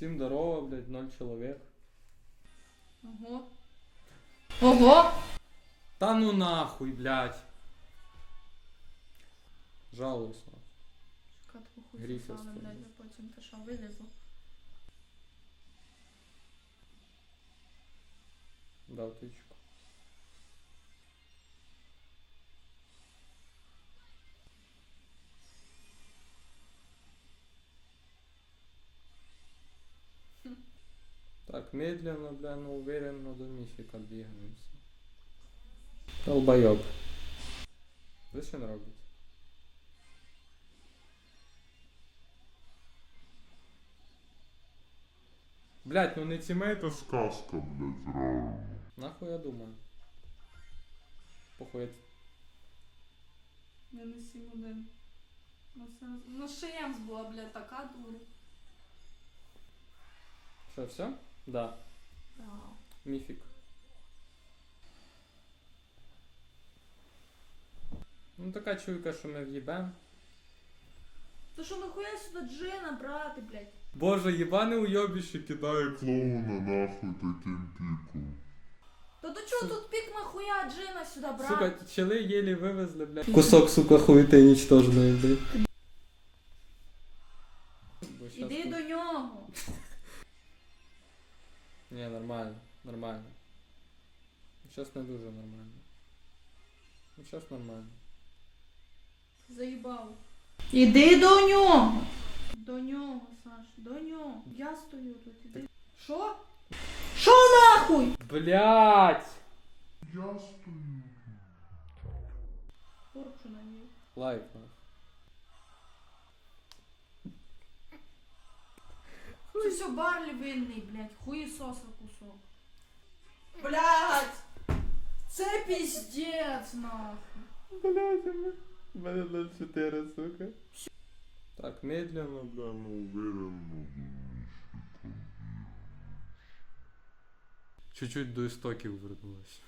Всім здорово, блядь, ноль чоловік. Ого. Ого! Та ну нахуй, блядь. Жалуюсь. нахуй. Катку хуй Гріф сосали, блядь, а потім ти що вилізла. Дав тичку. Так, медленно, бля, но уверенно до мифика двигаемся. Долбоёб. Ви що не робите? Блять, ну не тімейт, Это сказка, блядь, реально. Нахуй я думаю. Похуй. Я не сім один. Ну, це... ну була, блядь, така дура. Що, все? Да. Да. Міфік. Ну така чуйка, що ми в'їбем. Та що нахуя сюди джина брати, блядь? Боже, єбане уйобіще кидає. Клоуна нахуй таким пиком. Та до чого тут пік нахуя джина сюди брати? Сука, чели єлі вивезли, блядь. Кусок, сука, хуєти нічтожної, блядь. Іди до нього. Ні, нормально, нормально. Зараз не дуже нормально. Ну, зараз нормально. Заїбав. Іди до нього. До нього, Саш, до нього. Я стою тут, іди. Що? Що нахуй? Блять! Я стою. Порчу на ній. Лайк, нахуй. Це все Барлі винний, блядь, хуєсоса кусок. Блядь! Це піздець, нахуй. Блять, у мене 0,4, сука. Так, медленно, бля. Да, ну уверенно до мифика. Чуть-чуть до істоків вернулась.